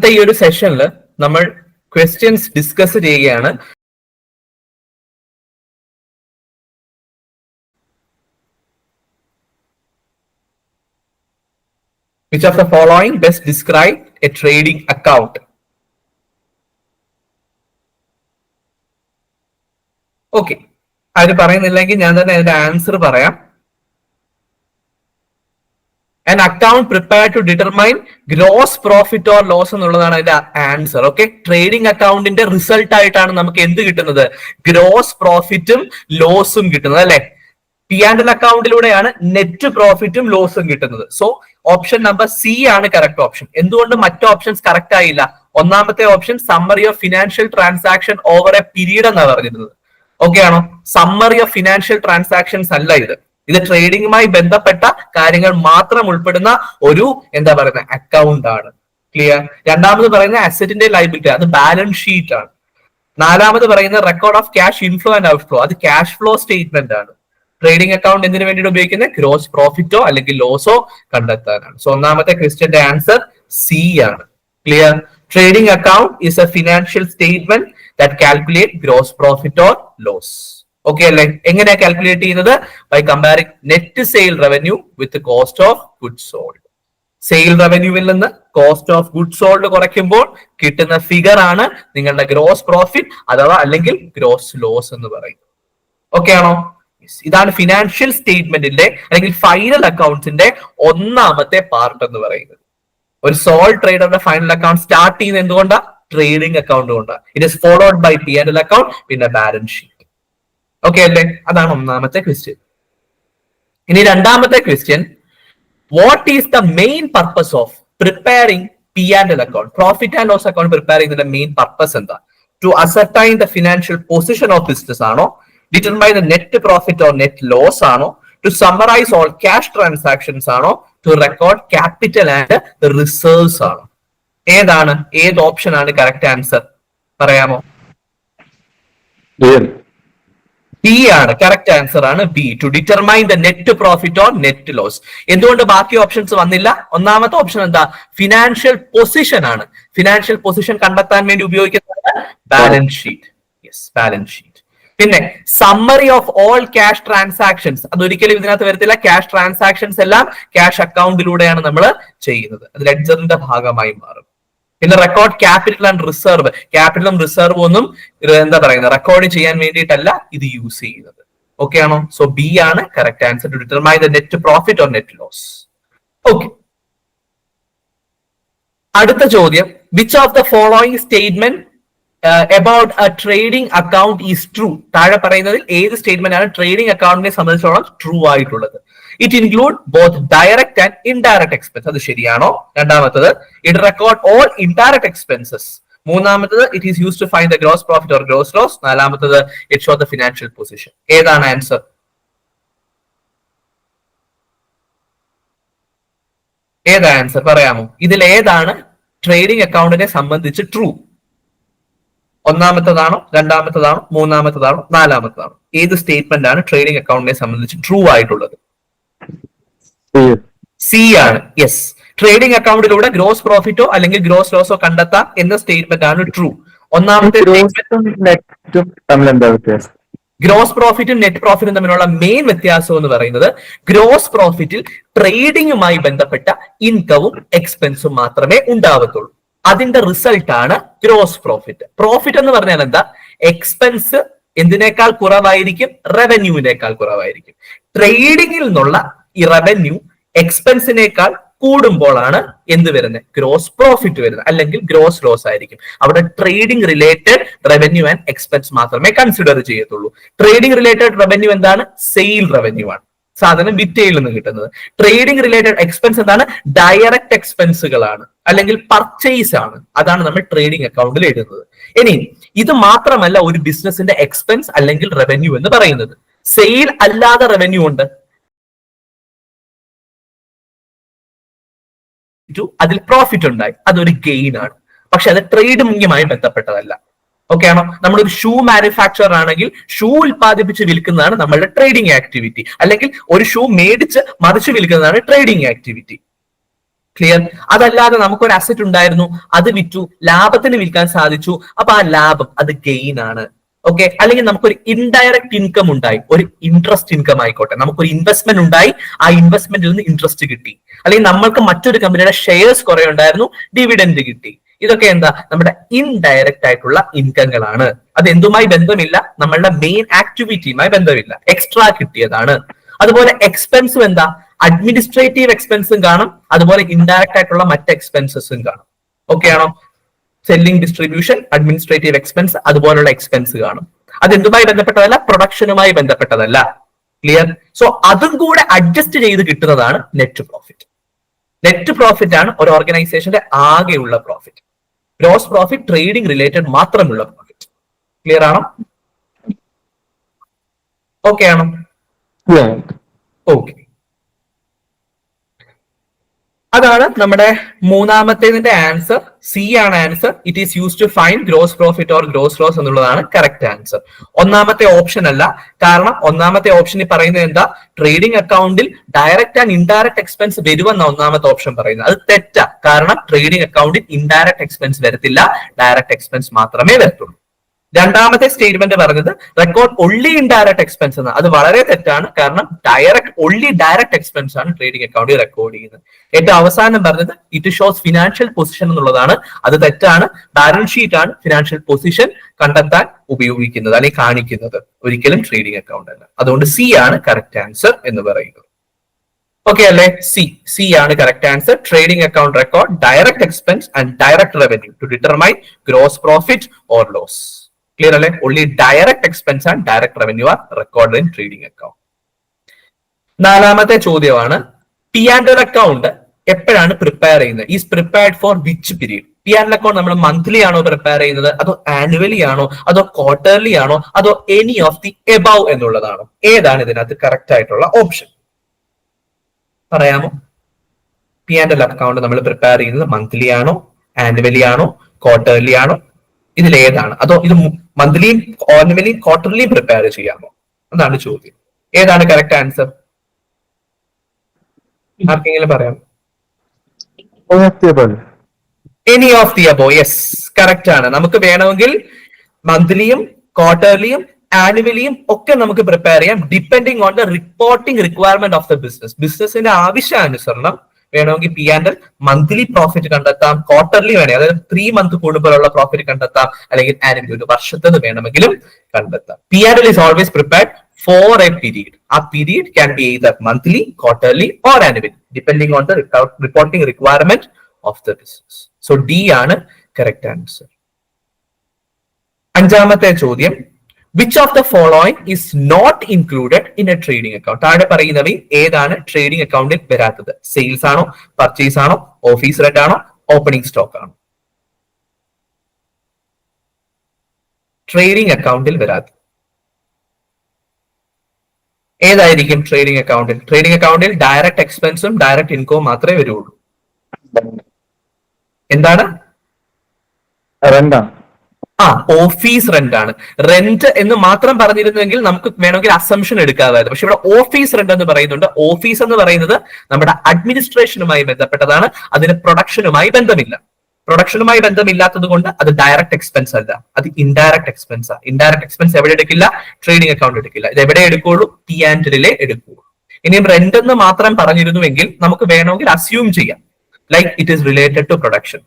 ഇന്നത്തെ ഈ ഒരു സെഷനിൽ നമ്മൾ ക്വസ്റ്റ്യൻസ് ഡിസ്കസ് ചെയ്യുകയാണ്. Which of the following best describe a trading account? Okay അവർ പറയുന്നില്ലെങ്കിൽ ഞാൻ തന്നെ അതിന്റെ ആൻസർ പറയാം. An account prepare to determine gross profit or loss എന്നുള്ളതാണ് അതിന്റെ ആൻസർ ഓക്കെ ട്രേഡിംഗ് അക്കൗണ്ടിന്റെ റിസൾട്ട് ആയിട്ടാണ് നമുക്ക് എന്ത് കിട്ടുന്നത്? ഗ്രോസ് പ്രോഫിറ്റും ലോസും കിട്ടുന്നത് അല്ലെ? പി ആൻഡ് എൽ അക്കൗണ്ടിലൂടെയാണ് നെറ്റ് പ്രോഫിറ്റും ലോസും കിട്ടുന്നത്. സോ ഓപ്ഷൻ നമ്പർ സി ആണ് കറക്റ്റ് ഓപ്ഷൻ എന്തുകൊണ്ട് മറ്റു ഓപ്ഷൻസ് കറക്റ്റ് ആയില്ല? ഒന്നാമത്തെ option summary of financial transaction over a period എന്നാണ് പറഞ്ഞിരുന്നത്. ഓക്കെ ആണോ? സമ്മറി ഓഫ് ഫിനാൻഷ്യൽ ട്രാൻസാക്ഷൻസ് അല്ല ഇത്. ഇത് ട്രേഡിംഗുമായി ബന്ധപ്പെട്ട കാര്യങ്ങൾ മാത്രം ഉൾപ്പെടുന്ന ഒരു എന്താ പറയുന്നത് അക്കൗണ്ട് ആണ്. ക്ലിയർ രണ്ടാമത് പറയുന്ന അസറ്റിന്റെ ലൈബിലിറ്റി അത് ബാലൻസ് ഷീറ്റ് ആണ്. നാലാമത് പറയുന്ന record of cash inflow and outflow അത് ക്യാഷ് ഫ്ലോ സ്റ്റേറ്റ്മെന്റ് ആണ്. ട്രേഡിംഗ് അക്കൗണ്ട് എന്തിനു വേണ്ടിയിട്ട് ഉപയോഗിക്കുന്നത് ഗ്രോസ് പ്രോഫിറ്റോ അല്ലെങ്കിൽ ലോസോ കണ്ടെത്താനാണ്. സോ ഒന്നാമത്തെ ക്വസ്റ്റ്യന്റെ ആൻസർ സി ആണ്. Clear trading account is a financial statement that calculate gross profit or loss okay അല്ലേ എങ്ങനെയാ കാൽക്കുലേറ്റ് ചെയ്യുന്നത്? By comparing net sale revenue with cost of good sold sale റവന്യൂവിൽ നിന്ന് കോസ്റ്റ് ഓഫ് ഗുഡ് സോൾഡ് കുറയ്ക്കുമ്പോൾ കിട്ടുന്ന figure ആണ് നിങ്ങളുടെ gross profit അഥവാ അല്ലെങ്കിൽ ഗ്രോസ് ലോസ് എന്ന് പറയും ഓക്കെ ആണോ? ഇതാണ് ഫിനാൻഷ്യൽ സ്റ്റേറ്റ്മെന്റിന്റെ അല്ലെങ്കിൽ ഫൈനൽ അക്കൗണ്ട്സിന്റെ ഒന്നാമത്തെ പാർട്ട് എന്ന് പറയുന്നത്. ഒരു സോൾ ട്രേഡറുടെ ഫൈനൽ അക്കൗണ്ട് സ്റ്റാർട്ട് ചെയ്യുന്നത് എന്തുകൊണ്ടാണ് ട്രേഡിംഗ് അക്കൗണ്ട് കൊണ്ടാണ് it is followed by P and L account പിന്നെ ബാലൻസ് ഷീറ്റ് ഓക്കെ അല്ലേ? അതാണ് ഒന്നാമത്തെ ക്വസ്റ്റ്യൻ ഇനി രണ്ടാമത്തെ question what is the main purpose of preparing P and L account profit and loss account prepare ചെയ്യുന്നതിന്റെ main purpose എന്താ? To ascertain the financial position of business ആണോ? Determine the net profit or net loss ആണോ? To summarise all cash transactions ആണോ? To record capital and reserves ആണോ? ഏതാണ്? ഏത് option ആണ്? Correct answer പറയാമോ? ബി ആണ്. കറക്റ്റ് ആൻസർ ആണ് B to determine the net profit or net loss എന്തുകൊണ്ട് ബാക്കി ഓപ്ഷൻസ് വന്നില്ല? ഒന്നാമത്തെ ഓപ്ഷൻ എന്താ? ഫിനാൻഷ്യൽ പൊസിഷൻ ആണ്. ഫിനാൻഷ്യൽ പൊസിഷൻ കണ്ടെത്താൻ വേണ്ടി ഉപയോഗിക്കുന്നത് balance sheet yes balance sheet പിന്നെ summary of all cash transactions അതൊരിക്കലും ഇതിനകത്ത് വരത്തില്ല. ക്യാഷ് ട്രാൻസാക്ഷൻസ് എല്ലാം ക്യാഷ് അക്കൗണ്ടിലൂടെയാണ് നമ്മൾ ചെയ്യുന്നത്. അത് ലെഡ്ജറിന്റെ ഭാഗമായി മാറും. പിന്നെ റെക്കോർഡ് ക്യാപിറ്റൽ ആൻഡ് റിസർവ് ക്യാപിറ്റലും റിസർവും ഒന്നും എന്താ പറയുന്നത്? റെക്കോർഡ് ചെയ്യാൻ വേണ്ടിയിട്ടല്ല ഇത് യൂസ് ചെയ്യുന്നത്. ഓക്കെ ആണോ? സോ ബി ആണ് correct answer to determine the net profit or net loss okay അടുത്ത ചോദ്യം. Which of the following statement about a trading account is true താഴെ പറയുന്നതിൽ ഏത് സ്റ്റേറ്റ്മെന്റ് ആണ് ട്രേഡിംഗ് അക്കൗണ്ടിനെ സംബന്ധിച്ചോളം ട്രൂ ആയിട്ടുള്ളത്? It include both direct and indirect expense അത് ശരിയാണോ? രണ്ടാമത്തത് it record all indirect expenses മൂന്നാമത്തത് it is use to find the gross profit or gross loss നാലാമത്തത് it show the financial position ഏതാണ് answer ഏതാ answer പറയാമോ? ഇതിൽ ഏതാണ് ട്രേഡിംഗ് അക്കൗണ്ടിനെ സംബന്ധിച്ച് ട്രൂ ഒന്നാമത്തതാണോ രണ്ടാമത്തതാണോ മൂന്നാമത്തതാണോ നാലാമത്തതാണോ? ഏത് സ്റ്റേറ്റ്മെന്റ് ആണ് ട്രേഡിംഗ് അക്കൗണ്ടിനെ സംബന്ധിച്ച് ട്രൂ ആയിട്ടുള്ളത്? സി ആണ് യെസ് ട്രേഡിംഗ് അക്കൗണ്ടിലൂടെ ഗ്രോസ് പ്രോഫിറ്റോ അല്ലെങ്കിൽ ഗ്രോസ് ലോസോ കണ്ടെത്താം എന്ന സ്റ്റേറ്റ്മെന്റ് ആണ് ട്രൂ ഒന്നാമത്തെ ഗ്രോസ് പ്രോഫിറ്റും നെറ്റ് പ്രോഫിറ്റും തമ്മിലുള്ള മെയിൻ വ്യത്യാസം എന്ന് പറയുന്നത് ഗ്രോസ് പ്രോഫിറ്റിൽ ട്രേഡിംഗുമായി ബന്ധപ്പെട്ട ഇൻകവും എക്സ്പെൻസും മാത്രമേ ഉണ്ടാവത്തുള്ളൂ. അതിന്റെ റിസൾട്ട് ആണ് ഗ്രോസ് പ്രോഫിറ്റ് പ്രോഫിറ്റ് എന്ന് പറഞ്ഞാൽ എന്താ? എക്സ്പെൻസ് എന്തിനേക്കാൾ കുറവായിരിക്കും? റവന്യൂവിനേക്കാൾ കുറവായിരിക്കും. ട്രേഡിംഗിൽ നിന്നുള്ള ഈ റവന്യൂ എക്സ്പെൻസിനേക്കാൾ കൂടുമ്പോഴാണ് എന്ത് വരുന്നത്? ഗ്രോസ് പ്രോഫിറ്റ് വരുന്നത്. അല്ലെങ്കിൽ ഗ്രോസ് ലോസ് ആയിരിക്കും. അവിടെ trading related revenue and expense മാത്രമേ കൺസിഡർ ചെയ്യത്തുള്ളൂ. ട്രേഡിംഗ് റിലേറ്റഡ് റവന്യൂ എന്താണ്? സെയിൽ റവന്യൂ ആണ്. സാധനം വിറ്റയിൽ നിന്ന് കിട്ടുന്നത്. ട്രേഡിംഗ് റിലേറ്റഡ് എക്സ്പെൻസ് എന്താണ്? ഡയറക്റ്റ് എക്സ്പെൻസുകളാണ് അല്ലെങ്കിൽ പർച്ചേസ് ആണ്. അതാണ് നമ്മൾ ട്രേഡിംഗ് അക്കൗണ്ടിൽ എഴുതുന്നത്. ഇനി ഇത് മാത്രമല്ല ഒരു ബിസിനസിന്റെ എക്സ്പെൻസ് അല്ലെങ്കിൽ റവന്യൂ എന്ന് പറയുന്നത്. സെയിൽ അല്ലാതെ റവന്യൂ ഉണ്ട്. അതിൽ പ്രോഫിറ്റ് ഉണ്ടായി. അതൊരു ഗെയിൻ ആണ്. പക്ഷെ അത് ട്രേഡിംഗുമായി ബന്ധപ്പെട്ടതല്ല. ഓക്കെ ആണോ? നമ്മളൊരു ഷൂ മാനുഫാക്ചർ ആണെങ്കിൽ ഷൂ ഉൽപ്പാദിപ്പിച്ച് വിൽക്കുന്നതാണ് നമ്മളുടെ ട്രേഡിംഗ് ആക്ടിവിറ്റി അല്ലെങ്കിൽ ഒരു ഷൂ മേടിച്ച് മറിച്ച് വിൽക്കുന്നതാണ് ട്രേഡിംഗ് ആക്ടിവിറ്റി ക്ലിയർ അതല്ലാതെ നമുക്കൊരു അസറ്റ് ഉണ്ടായിരുന്നു അത് വിറ്റു ലാഭത്തിന് വിൽക്കാൻ സാധിച്ചു അപ്പൊ ആ ലാഭം അത് ഗെയിൻ ആണ്. ഓക്കെ അല്ലെങ്കിൽ നമുക്കൊരു ഇൻഡയറക്റ്റ് ഇൻകം ഉണ്ടായി ഒരു ഇൻട്രസ്റ്റ് ഇൻകം ആയിക്കോട്ടെ. നമുക്കൊരു ഇൻവെസ്റ്റ്മെന്റ് ഉണ്ടായി ആ ഇൻവെസ്റ്റ്മെന്റിൽ നിന്ന് ഇൻട്രസ്റ്റ് കിട്ടി. അല്ലെങ്കിൽ നമ്മൾക്ക് മറ്റൊരു കമ്പനിയുടെ ഷെയർസ് കുറെ ഉണ്ടായിരുന്നു ഡിവിഡൻഡ് കിട്ടി. ഇതൊക്കെ എന്താ? നമ്മുടെ ഇൻഡയറക്റ്റ് ആയിട്ടുള്ള ഇൻകങ്ങളാണ് അത് എന്തുമായി ബന്ധമില്ല? നമ്മളുടെ മെയിൻ ആക്ടിവിറ്റിയുമായി ബന്ധമില്ല. എക്സ്ട്രാ കിട്ടിയതാണ്. അതുപോലെ എക്സ്പെൻസും എന്താ? അഡ്മിനിസ്ട്രേറ്റീവ് എക്സ്പെൻസും കാണും. അതുപോലെ ഇൻഡയറക്റ്റ് ആയിട്ടുള്ള മറ്റ് എക്സ്പെൻസസും കാണും. ഓക്കെ ആണോ? സെല്ലിംഗ് ഡിസ്ട്രിബ്യൂഷൻ അഡ്മിനിസ്ട്രേറ്റീവ് എക്സ്പെൻസ് അതുപോലുള്ള എക്സ്പെൻസ് കാണും. അത് എന്തുമായി ബന്ധപ്പെട്ടതല്ല പ്രൊഡക്ഷനുമായി ബന്ധപ്പെട്ടതല്ല. ക്ലിയർ സോ അതും കൂടെ അഡ്ജസ്റ്റ് ചെയ്ത് കിട്ടുന്നതാണ് നെറ്റ് പ്രോഫിറ്റ് നെറ്റ് പ്രോഫിറ്റ് ആണ് ഒരു ഓർഗനൈസേഷന്റെ ആകെയുള്ള profit gross profit trading related മാത്രമുള്ള പ്രോഫിറ്റ് ക്ലിയർ ആണോ? ഓക്കെ ആണോ. ഓക്കെ അതാണ് നമ്മുടെ മൂന്നാമത്തേതിന്റെ ആൻസർ സി ആണ് answer it is use to find gross profit or gross loss എന്നുള്ളതാണ് കറക്റ്റ് ആൻസർ ഒന്നാമത്തെ ഓപ്ഷൻ അല്ല. കാരണം ഒന്നാമത്തെ ഓപ്ഷനിൽ പറയുന്നത് എന്താ? ട്രേഡിംഗ് അക്കൗണ്ടിൽ ഡയറക്റ്റ് ആൻഡ് ഇൻഡയറക്റ്റ് എക്സ്പെൻസ് വരുമെന്ന ഒന്നാമത്തെ ഓപ്ഷൻ പറയുന്നത്. അത് തെറ്റാ. കാരണം ട്രേഡിംഗ് അക്കൗണ്ടിൽ ഇൻഡയറക്റ്റ് എക്സ്പെൻസ് വരത്തില്ല. ഡയറക്റ്റ് എക്സ്പെൻസ് മാത്രമേ വരത്തുള്ളൂ. രണ്ടാമത്തെ സ്റ്റേറ്റ്മെന്റ് പറഞ്ഞത് റെക്കോർഡ് ഒള്ളി ഇൻഡയറക്ട് എക്സ്പെൻസ് എന്ന്. അത് വളരെ തെറ്റാണ്. കാരണം ഡയറക്ട് ഒള്ളി ഡയറക്ട് എക്സ്പെൻസ് ആണ് ട്രേഡിംഗ് അക്കൗണ്ടിൽ റെക്കോർഡ് ചെയ്യുന്നത്. ഏറ്റവും അവസാനം പറഞ്ഞത് ഇറ്റ് ഷോസ് ഫിനാൻഷ്യൽ പൊസിഷൻ എന്നുള്ളതാണ്. അത് തെറ്റാണ്. ബാലൻസ് ഷീറ്റ് ആണ് ഫിനാൻഷ്യൽ പൊസിഷൻ കണ്ടെത്താൻ ഉപയോഗിക്കുന്നത് അല്ലെങ്കിൽ കാണിക്കുന്നത്. ഒരിക്കലും ട്രേഡിംഗ് അക്കൗണ്ട് അല്ല. അതുകൊണ്ട് സി ആണ് കറക്റ്റ് ആൻസർ എന്ന് പറയുന്നത്. ഓക്കെ അല്ലേ? സി സി ആണ് correct answer trading account record direct expense and direct revenue to determine gross profit or loss clear അല്ലേ? Only direct expense and direct revenue are record in trading account നാലാമത്തെ ചോദ്യമാണ് P and account എപ്പോഴാണ് prepare ചെയ്യുന്നത്? Is prepared for which period P and account നമ്മൾ monthly ആണോ prepare ചെയ്യുന്നത്? അതോ annually ആണോ? അതോ ക്വാർട്ടർലി ആണോ? അതോ എനി ഓഫ് ദി എബവ് എന്നുള്ളതാണോ? ഏതാണ് ഇതിനകത്ത് കറക്റ്റ് ആയിട്ടുള്ള ഓപ്ഷൻ പറയാമോ? പി ആൻഡ് അക്കൗണ്ട് നമ്മൾ പ്രിപ്പയർ ചെയ്യുന്നത് മന്ത്ലി ആണോ? ആനുവലി ആണോ? ക്വാർട്ടർലി ആണോ? ഇതിൽ ഏതാണ് അതോ ഇത് മന്ത്ലിയും ഓർണമെന്റിയും ക്വാർട്ടർലിയും പ്രിപ്പയർ ചെയ്യാമോ? എന്നാണ് ചോദ്യം. ഏതാണ് കറക്റ്റ് ആൻസർ ആർക്കെങ്കിലും പറയാം. Any of the above yes correct ആണ്. നമുക്ക് വേണമെങ്കിൽ മന്ത്ലിയും ക്വാർട്ടർലിയും ആനുവലിയും ഒക്കെ നമുക്ക് പ്രിപ്പയർ ചെയ്യാം depending on the reporting requirement of the business ബിസിനസിന്റെ ആവശ്യാനുസരണം വേണമെങ്കിൽ P and L monthly profit കണ്ടെത്താം ക്വാർട്ടർലി വേണേ അതായത് ത്രീ മന്ത് കൂടുമ്പോഴുള്ള പ്രോഫിറ്റ് കണ്ടെത്താം അല്ലെങ്കിൽ ആനുവലി ഒരു വർഷത്തത് വേണമെങ്കിലും കണ്ടെത്താം. P and L is always prepared for a period ആ period can be either monthly quarterly or annually depending on the reporting requirement of the business so D ആണ് correct answer അഞ്ചാമത്തെ ചോദ്യം. Which of the following is not included in a trading account താഴെ പറയുന്നവയിൽ ഏതാണ് trading അക്കൗണ്ടിൽ വരാത്തത്? Sales ആണോ? Purchase ആണോ? ഓഫീസ് റെന്റ് ആണോ? ഓപ്പണിംഗ് സ്റ്റോക്ക് ആണോ? ട്രേഡിംഗ് അക്കൗണ്ടിൽ വരാത്തത്. ഏതായിരിക്കും ട്രേഡിംഗ് അക്കൗണ്ടിൽ ട്രേഡിംഗ് അക്കൗണ്ടിൽ ഡയറക്റ്റ് എക്സ്പെൻസും ഡയറക്റ്റ് ഇൻകവും മാത്രമേ വരുള്ളൂ. എന്താണ്? ആണ്. ആ ഓഫീസ് റെന്റ് ആണ്. റെന്റ് എന്ന് മാത്രം പറഞ്ഞിരുന്നെങ്കിൽ നമുക്ക് വേണമെങ്കിൽ അസംഷൻ എടുക്കാമായിരുന്നു. പക്ഷെ ഇവിടെ ഓഫീസ് റെന്റ് എന്ന് പറയുന്നുണ്ട്. ഓഫീസ് എന്ന് പറയുന്നത് നമ്മുടെ അഡ്മിനിസ്ട്രേഷനുമായി ബന്ധപ്പെട്ടതാണ്. അതിന് പ്രൊഡക്ഷനുമായി ബന്ധമില്ല. പ്രൊഡക്ഷനുമായി ബന്ധമില്ലാത്തത് കൊണ്ട് അത് ഡയറക്ട് എക്സ്പെൻസ് അല്ല. അത് ഇൻഡയറക്ട് എക്സ്പെൻസ് ആണ് ഇൻഡയറക്ട് എക്സ്പെൻസ് എവിടെ എടുക്കില്ല? ട്രേഡിംഗ് അക്കൗണ്ട് എടുക്കില്ല. ഇത് എവിടെ എടുക്കുള്ളൂ? ടി ആൻഡിലെ എടുക്കുള്ളൂ. ഇനിയും റെന്റ് എന്ന് മാത്രം പറഞ്ഞിരുന്നുവെങ്കിൽ നമുക്ക് വേണമെങ്കിൽ അസ്യൂം ചെയ്യാം. Like it is related to production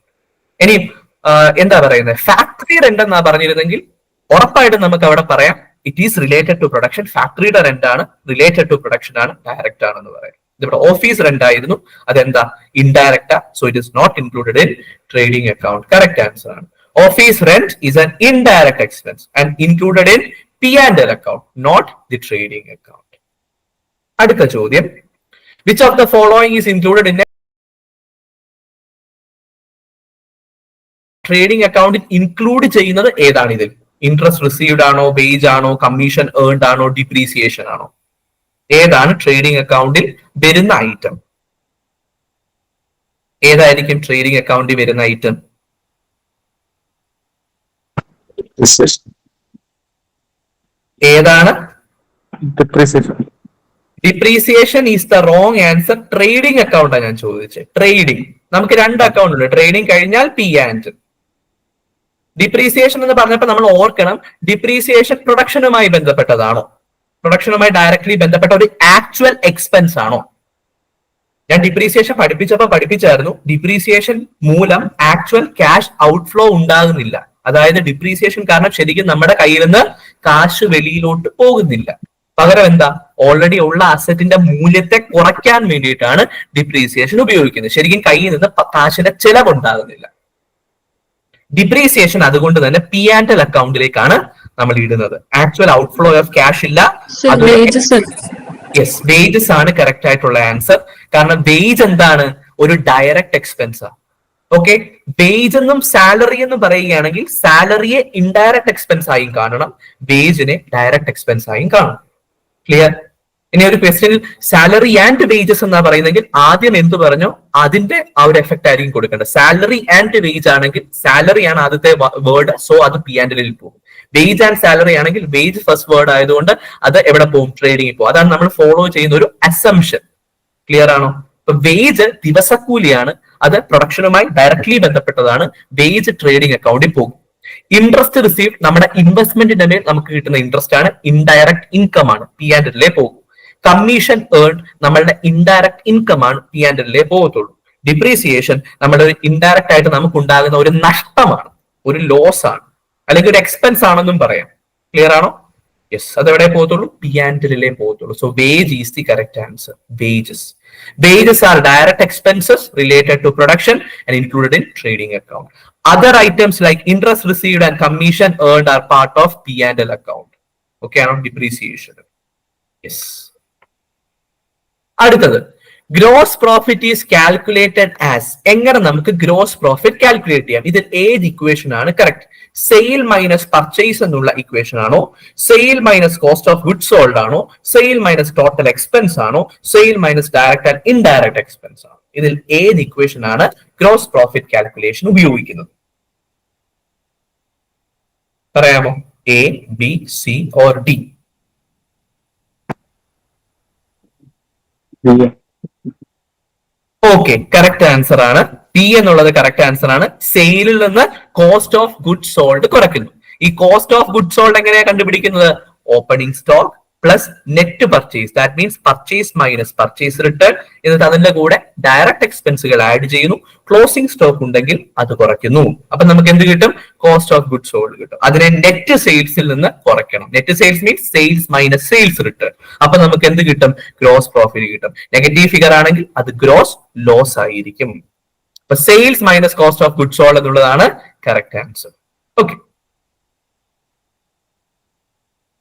ഇനി എന്താ പറയുന്നത് ഫാക്ടറി റെന്റ് എന്നാ പറഞ്ഞിരുന്നെങ്കിൽ ഉറപ്പായിട്ടും നമുക്ക് അവിടെ പറയാം it is related to production ഫാക്ടറിയുടെ റെന്റ് ആണ് റിലേറ്റഡ് ടു പ്രൊഡക്ഷൻ ആണ് ഡയറക്റ്റ് ആണെന്ന് പറയാം. ഇതിവിടെ ഓഫീസ് റെന്റ് ആയിരുന്നു അതെന്താ? Indirect so it is not included in trading account correct answer ആണ്. Office rent is an indirect expense and included in P and L account not the trading account അടുത്ത ചോദ്യം. Which of the following is included in trading അക്കൗണ്ടിൽ include ചെയ്യുന്നത് ഏതാണ് ഇതിൽ interest received ആണോ wage ആണോ commission earned ആണോ depreciation ആണോ? ഏതാണ് ട്രേഡിംഗ് അക്കൗണ്ടിൽ വരുന്ന ഐറ്റം ഏതായിരിക്കും ട്രേഡിംഗ് അക്കൗണ്ടിൽ വരുന്ന ഐറ്റം. ഏതാണ്? Depreciation. Depreciation is the wrong answer trading അക്കൗണ്ടാണ് ഞാൻ ചോദിച്ചത് ട്രേഡിംഗ് നമുക്ക് രണ്ട് അക്കൗണ്ട് ഉണ്ട്. ട്രേഡിംഗ് കഴിഞ്ഞാൽ പി ആൻഡ് ഡിപ്രീസിയേഷൻ എന്ന് പറഞ്ഞപ്പോൾ നമ്മൾ ഓർക്കണം ഡിപ്രീസിയേഷൻ പ്രൊഡക്ഷനുമായി ബന്ധപ്പെട്ടതാണോ? പ്രൊഡക്ഷനുമായി ഡയറക്ട്ലി ബന്ധപ്പെട്ട ഒരു ആക്ച്വൽ എക്സ്പെൻസ് ആണോ? ഞാൻ ഡിപ്രീസിയേഷൻ പഠിപ്പിച്ചപ്പോൾ പഠിപ്പിച്ചായിരുന്നു ഡിപ്രീസിയേഷൻ മൂലം ആക്ച്വൽ ക്യാഷ് ഔട്ട്ഫ്ലോ ഉണ്ടാകുന്നില്ല. അതായത് ഡിപ്രീസിയേഷൻ കാരണം ശരിക്കും നമ്മുടെ കയ്യിൽ നിന്ന് കാശ് വെളിയിലോട്ട് പോകുന്നില്ല. പകരം എന്താ? ഓൾറെഡി ഉള്ള അസറ്റിന്റെ മൂല്യത്തെ കുറയ്ക്കാൻ വേണ്ടിയിട്ടാണ് ഡിപ്രീസിയേഷൻ ഉപയോഗിക്കുന്നത്. ശരിക്കും കയ്യിൽ നിന്ന് കാശിന്റെ ചെലവുണ്ടാകുന്നില്ല. ഡിപ്രീസിയേഷൻ അതുകൊണ്ട് തന്നെ പി ആൻഡ് എൽ അക്കൗണ്ടിലേക്കാണ് നമ്മൾ ഇടുന്നത്. ആക്ച്വൽ ഔട്ട്ഫ്ലോ ഓഫ് ക്യാഷ് ഇല്ല. യെസ് വേജസ് ആണ്. കറക്റ്റ് ആയിട്ടുള്ള ആൻസർ കാരണം വേജ് എന്താണ്? ഒരു ഡയറക്റ്റ് എക്സ്പെൻസ് ഓക്കെ വേജ് എന്നും സാലറി എന്നും പറയുകയാണെങ്കിൽ സാലറിയെ ഇൻഡയറക്ട് എക്സ്പെൻസ് ആയും കാണണം. വേജിനെ ഡയറക്റ്റ് എക്സ്പെൻസ് ആയും കാണണം. ക്ലിയർ ഇനി ഒരു ക്വസ്റ്റ്യനിൽ സാലറി ആൻഡ് വേജസ് എന്നാ പറയുന്നെങ്കിൽ ആദ്യം എന്ത് പറഞ്ഞോ അതിന്റെ ആ ഒരു എഫക്ട് ആയിരിക്കും കൊടുക്കേണ്ടത്. സാലറി ആൻഡ് വേജ് ആണെങ്കിൽ സാലറി ആണ് ആദ്യത്തെ വേർഡ് സോ അത് പി ആൻഡിൽ പോകും. വേജ് ആൻഡ് സാലറി ആണെങ്കിൽ വേജ് ഫസ്റ്റ് വേർഡ് ആയതുകൊണ്ട് അത് എവിടെ പോകും? ട്രേഡിംഗിൽ പോകും. അതാണ് നമ്മൾ ഫോളോ ചെയ്യുന്ന ഒരു അസംഷൻ ക്ലിയർ ആണോ? ഇപ്പൊ വേജ് ദിവസക്കൂലിയാണ്. അത് പ്രൊഡക്ഷനുമായി ഡയറക്ട്ലി ബന്ധപ്പെട്ടതാണ്. വേജ് ട്രേഡിംഗ് അക്കൗണ്ടിൽ പോകും. ഇൻട്രസ്റ്റ് റിസീവ് നമ്മുടെ ഇൻവെസ്റ്റ്മെന്റിന്റെ മേൽ നമുക്ക് കിട്ടുന്ന ഇൻട്രസ്റ്റ് ആണ്. ഇൻഡയറക്ട് ഇൻകം ആണ്. പി ആൻഡ് എല്ലിലേ പോകും. കമ്മീഷൻ ഏൺ നമ്മളുടെ ഇൻഡയറക്ട് ഇൻകം ആണ് പി ആൻഡ് എല്ലിലെ പോകത്തുള്ളൂ. ഡിപ്രീസിയേഷൻ നമ്മുടെ ഒരു ഇൻഡയറക്റ്റ് ആയിട്ട് നമുക്ക് ഉണ്ടാകുന്ന ഒരു നഷ്ടമാണ് ഒരു ലോസ് ആണ് അല്ലെങ്കിൽ ഒരു എക്സ്പെൻസ് ആണെന്നും പറയാം. ക്ലിയർ ആണോ? യെസ് അത് എവിടെ പോകത്തുള്ളൂ പി ആൻഡ് ആൻഡിലേ പോകത്തുള്ളൂ. So wage is the correct answer wages wages are direct expenses related to production and included in trading account other items like interest received and commission earned are part of P and L account okay ആണോ? Depreciation yes അടുത്തത്. Gross profit is calculated as എങ്ങനെ നമുക്ക് gross profit calculate ചെയ്യാം? ഇതിൽ ഏത് equation ആണ് correct sale minus purchase എന്നുള്ള equation ആണോ? Sale minus cost of goods sold ആണോ? സെയിൽ മൈനസ് ടോട്ടൽ എക്സ്പെൻസ് ആണോ? Sale minus direct and indirect expense ആണോ? ഇതിൽ ഏത് ഇക്വേഷൻ ആണ് ഗ്രോസ് പ്രോഫിറ്റ് കാൽക്കുലേഷൻ ഉപയോഗിക്കുന്നത്? പറയാമോ? A B C or D B okay correct answer ആണ്. പി എന്നുള്ളത് കറക്റ്റ് ആൻസർ ആണ്. സെയിലിൽ നിന്ന് കോസ്റ്റ് ഓഫ് ഗുഡ് സോൾഡ് കുറയ്ക്കുന്നു. ഈ കോസ്റ്റ് ഓഫ് ഗുഡ് സോൾഡ് എങ്ങനെയാ കണ്ടുപിടിക്കുന്നത്? Opening stock plus net purchase that means purchase minus purchase return എന്നിട്ട് അതിന്റെ കൂടെ ഡയറക്റ്റ് എക്സ്പെൻസുകൾ ആഡ് ചെയ്യുന്നു. ക്ലോസിംഗ് സ്റ്റോക്ക് ഉണ്ടെങ്കിൽ അത് കുറയ്ക്കുന്നു. അപ്പൊ നമുക്ക് എന്ത് കിട്ടും? കോസ്റ്റ് ഓഫ് ഗുഡ്സ് സോൾഡ് കിട്ടും. അതിനെ നെറ്റ് സെയിൽസിൽ നിന്ന് കുറയ്ക്കണം. Net sales means sales minus sales return അപ്പൊ നമുക്ക് എന്ത് കിട്ടും? ഗ്രോസ് പ്രോഫിറ്റ് കിട്ടും. നെഗറ്റീവ് ഫിഗർ ആണെങ്കിൽ അത് ഗ്രോസ് ലോസ് ആയിരിക്കും. അപ്പൊ sales minus cost of goods sold എന്നുള്ളതാണ് കറക്റ്റ് ആൻസർ ഓക്കെ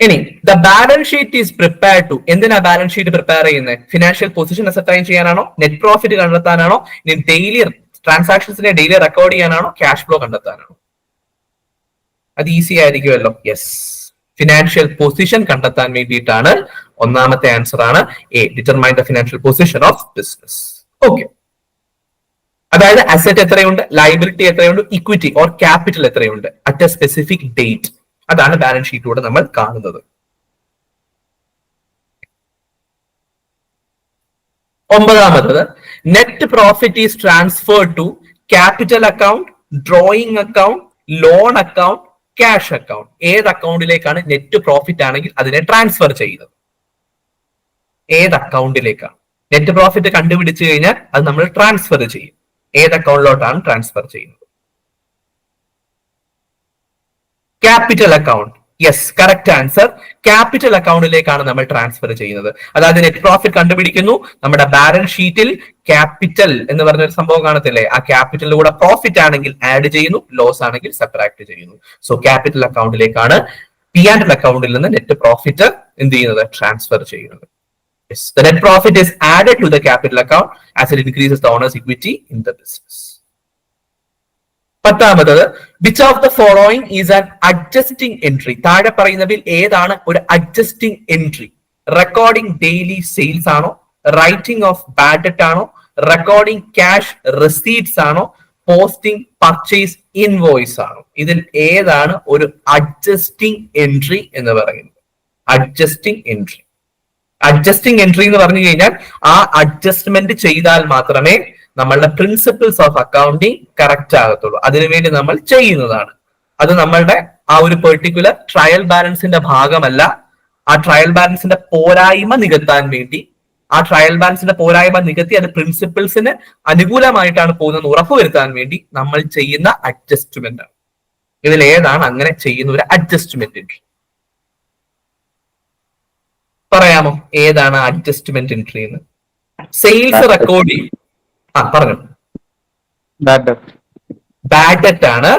ഇനി the balance sheet is prepare to എന്തിനാ ബാലൻസ് ഷീറ്റ് പ്രിപ്പയർ ചെയ്യുന്നത് ഫിനാൻഷ്യൽ പൊസിഷൻ അസറ്റൈൻ ചെയ്യാനാണോ? നെറ്റ് പ്രോഫിറ്റ് കണ്ടെത്താനാണോ? ഇനി ഡെയിലി ട്രാൻസാക്ഷൻസിനെ ഡെയിലി റെക്കോർഡ് ചെയ്യാനാണോ? ക്യാഷ് ഫ്ലോ കണ്ടെത്താനാണോ? അത് ഈസി ആയിരിക്കുമല്ലോ. യെസ് ഫിനാൻഷ്യൽ പൊസിഷൻ കണ്ടെത്താൻ വേണ്ടിയിട്ടാണ് ഒന്നാമത്തെ ആൻസർ ആണ് A determine the financial position of business okay അതായത് അസറ്റ് എത്രയുണ്ട്? ലൈബിലിറ്റി എത്രയുണ്ട്? ഇക്വിറ്റി ഓർ ക്യാപിറ്റൽ എത്രയുണ്ട്? അറ്റ് എ സ്പെസിഫിക് ഡേറ്റ് അതാണ് ബാലൻസ് ഷീറ്റിലൂടെ നമ്മൾ കാണുന്നത്. ഒമ്പതാമത്തത് net profit is transfer to capital account drawing account loan account cash account ഏത് അക്കൗണ്ടിലേക്കാണ് നെറ്റ് പ്രോഫിറ്റ് ആണെങ്കിൽ അതിനെ ട്രാൻസ്ഫർ ചെയ്യുന്നത്? ഏത് അക്കൗണ്ടിലേക്കാണ് നെറ്റ് പ്രോഫിറ്റ് കണ്ടുപിടിച്ചു കഴിഞ്ഞാൽ അത് നമ്മൾ ട്രാൻസ്ഫർ ചെയ്യും. ഏത് അക്കൗണ്ടിലോട്ടാണ് ട്രാൻസ്ഫർ ചെയ്യുന്നത്? Capital account yes correct answer capital അക്കൗണ്ടിലേക്കാണ് നമ്മൾ ട്രാൻസ്ഫർ ചെയ്യുന്നത്. അതായത് നെറ്റ് പ്രോഫിറ്റ് കണ്ടുപിടിക്കുന്നു. നമ്മുടെ ബാലൻസ് ഷീറ്റിൽ ക്യാപിറ്റൽ എന്ന് പറഞ്ഞ ഒരു സംഭവം കാണത്തില്ലേ? ആ ക്യാപിറ്റലിന്റെ കൂടെ പ്രോഫിറ്റ് ആണെങ്കിൽ ആഡ് ചെയ്യുന്നു ലോസ് ആണെങ്കിൽ സബ്ട്രാക്ട് ചെയ്യുന്നു. സോ ക്യാപിറ്റൽ അക്കൗണ്ടിലേക്കാണ് പി ആൻഡ് അക്കൗണ്ടിൽ നിന്ന് നെറ്റ് പ്രോഫിറ്റ് എന്ത് ചെയ്യുന്നത്? ട്രാൻസ്ഫർ ചെയ്യുന്നത്. The net profit is added to the capital account as it increases the owner's equity in the business. പത്താമത്തത് which of the following is an adjusting entry താഴെ പറയുന്നതിൽ ഏതാണ് ഒരു adjusting entry recording daily sales ആണോ? Writing off bad debt ആണോ? Recording cash receipts ആണോ? Posting purchase invoice ആണോ? ഇതിൽ ഏതാണ് ഒരു അഡ്ജസ്റ്റിംഗ് എൻട്രി എന്ന് പറയുന്നത്? അഡ്ജസ്റ്റിംഗ് എൻട്രി അഡ്ജസ്റ്റിംഗ് എൻട്രി എന്ന് പറഞ്ഞു കഴിഞ്ഞാൽ ആ അഡ്ജസ്റ്റ്മെന്റ് ചെയ്താൽ മാത്രമേ നമ്മളുടെ പ്രിൻസിപ്പിൾസ് ഓഫ് അക്കൗണ്ടിങ് കറക്റ്റ് ആകത്തുള്ളൂ. അതിനുവേണ്ടി നമ്മൾ ചെയ്യുന്നതാണ്. അത് നമ്മളുടെ ആ ഒരു പെർട്ടിക്കുലർ ട്രയൽ ബാലൻസിന്റെ ഭാഗമല്ല. ആ ട്രയൽ ബാലൻസിന്റെ പോരായ്മ നികത്താൻ വേണ്ടി ആ ട്രയൽ ബാലൻസിന്റെ പോരായ്മ നികത്തി അത് പ്രിൻസിപ്പിൾസിന് അനുകൂലമായിട്ടാണ് പോകുന്നത് ഉറപ്പുവരുത്താൻ വേണ്ടി നമ്മൾ ചെയ്യുന്ന അഡ്ജസ്റ്റ്മെന്റ് ആണ്. ഇതിൽ ഏതാണ് അങ്ങനെ ചെയ്യുന്ന ഒരു അഡ്ജസ്റ്റ്മെന്റ് എൻട്രി പറയാമോ? ഏതാണ് അഡ്ജസ്റ്റ്മെന്റ് എൻട്രി എന്ന്? സെയിൽസ് റെക്കോർഡ് ചെയ്യും ആ പറഞ്ഞു. ബാഡറ്റ് ഡെറ്റ് ഡെറ്റ് ആണ്.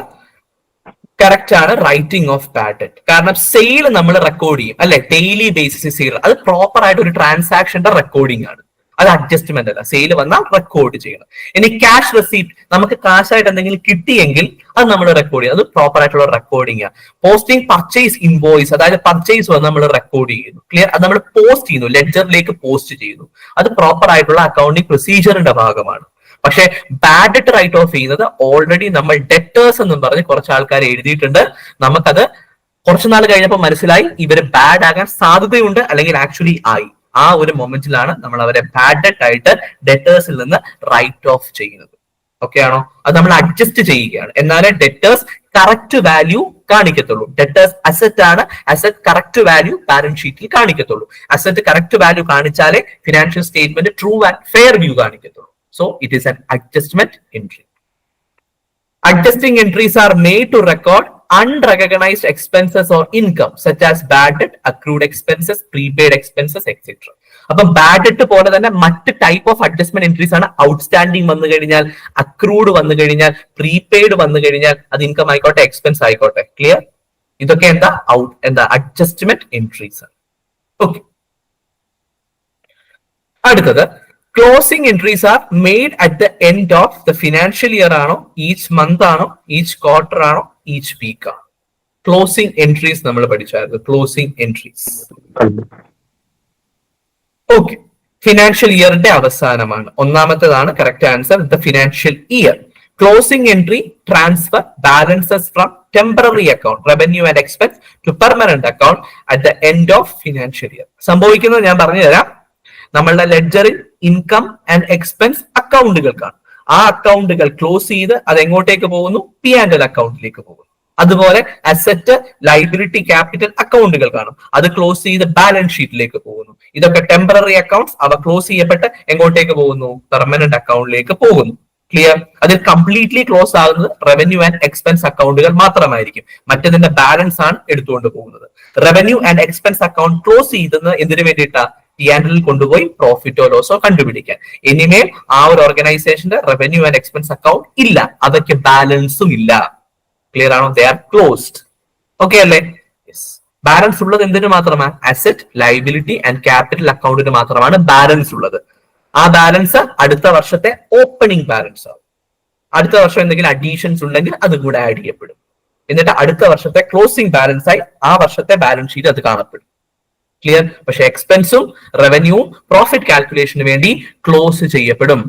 കറക്റ്റ് ആണ് writing off bad debt debt കാരണം സെയിൽ നമ്മൾ റെക്കോർഡ് ചെയ്യും. അല്ലെ? ഡെയിലി ബേസിസ് സെയിൽ അത് പ്രോപ്പർ ആയിട്ട് ഒരു ട്രാൻസാക്ഷന്റെ റെക്കോർഡിംഗ് ആണ്. അത് അഡ്ജസ്റ്റ്മെന്റ് അല്ല. സെയിൽ വന്നാൽ റെക്കോർഡ് ചെയ്യണം. ഇനി ക്യാഷ് റെസീപ്റ്റ് നമുക്ക് കാശായിട്ട് എന്തെങ്കിലും കിട്ടിയെങ്കിൽ അത് നമ്മൾ റെക്കോർഡ് ചെയ്യും അത് പ്രോപ്പർ ആയിട്ടുള്ള റെക്കോർഡിംഗ് ആണ് പോസ്റ്റിംഗ് പർച്ചേസ് ഇൻവോയ്സ് അതായത് പർച്ചേസ് വന്ന് നമ്മൾ റെക്കോർഡ് ചെയ്യുന്നു. ക്ലിയർ അത് നമ്മൾ പോസ്റ്റ് ചെയ്യുന്നു. ലെഡ്ജറിലേക്ക് പോസ്റ്റ് ചെയ്യുന്നു. അത് പ്രോപ്പർ ആയിട്ടുള്ള അക്കൗണ്ടിംഗ് പ്രൊസീജിയറിന്റെ ഭാഗമാണ്. പക്ഷേ ബാഡ് ഡെറ്റ് റൈറ്റ് ഓഫ് ചെയ്യുന്നത് ഓൾറെഡി നമ്മൾ ഡെറ്റേഴ്സ് എന്നും പറഞ്ഞ് കുറച്ച് ആൾക്കാർ എഴുതിയിട്ടുണ്ട്. നമുക്കത് കുറച്ചു നാൾ കഴിഞ്ഞപ്പോൾ മനസ്സിലായി ഇവർ ബാഡ് ആകാൻ സാധ്യതയുണ്ട് അല്ലെങ്കിൽ ആക്ച്വലി ആയി. ആ ഒരു മൊമെന്റിലാണ് നമ്മൾ അവരെ ബാഡ് ഡെറ്റ് ആയിട്ട് ഡെറ്റേഴ്സിൽ നിന്ന് റൈറ്റ് ഓഫ് ചെയ്യുന്നത്. ഓക്കെ ആണോ? അത് നമ്മൾ അഡ്ജസ്റ്റ് ചെയ്യുകയാണ്. എന്നാലേ ഡെറ്റേഴ്സ് കറക്റ്റ് വാല്യൂ കാണിക്കത്തുള്ളൂ. ഡെറ്റേഴ്സ് അസറ്റ് ആണ് അസറ്റ് കറക്റ്റ് വാല്യൂ ബാലൻസ് ഷീറ്റിൽ കാണിക്കത്തുള്ളൂ. Asset correct value കാണിച്ചാലേ financial statement true and fair view കാണിക്കത്തുള്ളൂ. So it is an adjustment entry Adjusting entries are made to record unrecognized expenses or income, such as bad debt, accrued expenses, prepaid expenses, etc. അപ്പം bad debt പോലെ തന്നെ മറ്റ് type of adjustment entries ആണ് outstanding വന്നു കഴിഞ്ഞാൽ accrued വന്നു കഴിഞ്ഞാൽ prepaid വന്നു കഴിഞ്ഞാൽ അത് ഇൻകം ആയിക്കോട്ടെ എക്സ്പെൻസ് ആയിക്കോട്ടെ. ക്ലിയർ ഇതൊക്കെ എന്താ? ഔട്ട് എന്താ? അഡ്ജസ്റ്റ്മെന്റ് എൻട്രീസ് ആണ്. ഓക്കെ അടുത്തത് closing entries are made at the end of the financial year ആണോ ഈച്ച് മന്ത് ആണോ ഈച്ച് ക്വാർട്ടർ ആണോ ഈച്ച് വീക്ക് ആണോ? ക്ലോസിംഗ് എൻട്രീസ് നമ്മൾ പഠിച്ചായിരുന്നു ക്ലോസിംഗ് എൻട്രീസ് ഓക്കെ ഫിനാൻഷ്യൽ ഇയറിന്റെ അവസാനമാണ്. ഒന്നാമത്തേതാണ് correct answer the financial year closing entry transfer balances from temporary account revenue and expense to permanent account at the end of financial year സംഭവിക്കുന്നത് ഞാൻ പറഞ്ഞു തരാം നമ്മളുടെ ലെഡ്ജറിൽ ഇൻകം ആൻഡ് എക്സ്പെൻസ് അക്കൗണ്ടുകൾക്കാണ് ആ അക്കൗണ്ടുകൾ ക്ലോസ് ചെയ്ത് അത് എങ്ങോട്ടേക്ക് പോകുന്നു? പി ആൻഡ് എൽ അക്കൗണ്ടിലേക്ക് പോകുന്നു. അതുപോലെ അസറ്റ് ലൈബിലിറ്റി ക്യാപിറ്റൽ അക്കൗണ്ടുകൾ കാണും. അത് ക്ലോസ് ചെയ്ത് ബാലൻസ് ഷീറ്റിലേക്ക് പോകുന്നു. ഇതൊക്കെ ടെമ്പററി അക്കൗണ്ട്സ് അവ ക്ലോസ് ചെയ്യപ്പെട്ട് എങ്ങോട്ടേക്ക് പോകുന്നു? പെർമനന്റ് അക്കൗണ്ടിലേക്ക് പോകുന്നു. ക്ലിയർ അതിൽ കംപ്ലീറ്റ്ലി ക്ലോസ് ആകുന്നത് റവന്യൂ ആൻഡ് എക്സ്പെൻസ് അക്കൗണ്ടുകൾ മാത്രമായിരിക്കും. മറ്റതിന്റെ ബാലൻസ് ആണ് എടുത്തുകൊണ്ട് പോകുന്നത്. Revenue and expense account close ചെയ്തത് എന്തിനു വേണ്ടിയിട്ടാ? ടി കൊണ്ടുപോയി പ്രോഫിറ്റോ ലോസോ കണ്ടുപിടിക്കാൻ. ഇനിമേൽ ആ ഒരു ഓർഗനൈസേഷന്റെ റവന്യൂ ആൻഡ് എക്സ്പെൻസ് അക്കൗണ്ട് ഇല്ല. അതൊക്കെ ബാലൻസും ഇല്ല. ക്ലിയർ ആണോ? ദേ ആർ ക്ലോസ്ഡ് ഓക്കെ അല്ലേ? ബാലൻസ് ഉള്ളത് എന്തിനു മാത്രമാണ്? അസറ്റ് ലൈബിലിറ്റി ആൻഡ് ക്യാപിറ്റൽ അക്കൗണ്ടിന് മാത്രമാണ് ബാലൻസ് ഉള്ളത്. ആ ബാലൻസ് അടുത്ത വർഷത്തെ ഓപ്പണിംഗ് ബാലൻസ് ആവും. അടുത്ത വർഷം എന്തെങ്കിലും അഡീഷൻസ് ഉണ്ടെങ്കിൽ അത് കൂടെ ആഡ് ചെയ്യപ്പെടും. എന്നിട്ട് അടുത്ത വർഷത്തെ ക്ലോസിംഗ് ബാലൻസ് ആയി ആ വർഷത്തെ ബാലൻസ് ഷീറ്റ് അത് കാണപ്പെടും. ക്ലിയർ പക്ഷെ എക്സ്പെൻസും റവന്യൂവും പ്രോഫിറ്റ് കാൽക്കുലേഷന് വേണ്ടി ക്ലോസ് ചെയ്യപ്പെടും.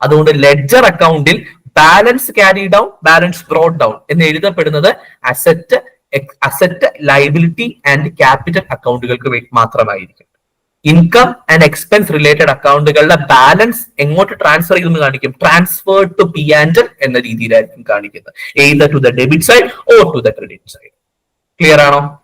അതുകൊണ്ട് ലെഡ്ജർ അക്കൗണ്ടിൽ balance carry down balance brought down എന്ന് എഴുതപ്പെടുന്നത് asset asset liability and capital അക്കൗണ്ടുകൾക്ക് മാത്രമായിരിക്കും. ഇൻകം ആൻഡ് എക്സ്പെൻസ് റിലേറ്റഡ് അക്കൗണ്ടുകളുടെ ബാലൻസ് എങ്ങോട്ട് ട്രാൻസ്ഫർ ചെയ്തെന്ന് കാണിക്കും. ട്രാൻസ്ഫർ ടു പി ആൻഡ് എന്ന രീതിയിലായിരിക്കും കാണിക്കുന്നത്. Either to the debit side or to the credit side clear ആണോ?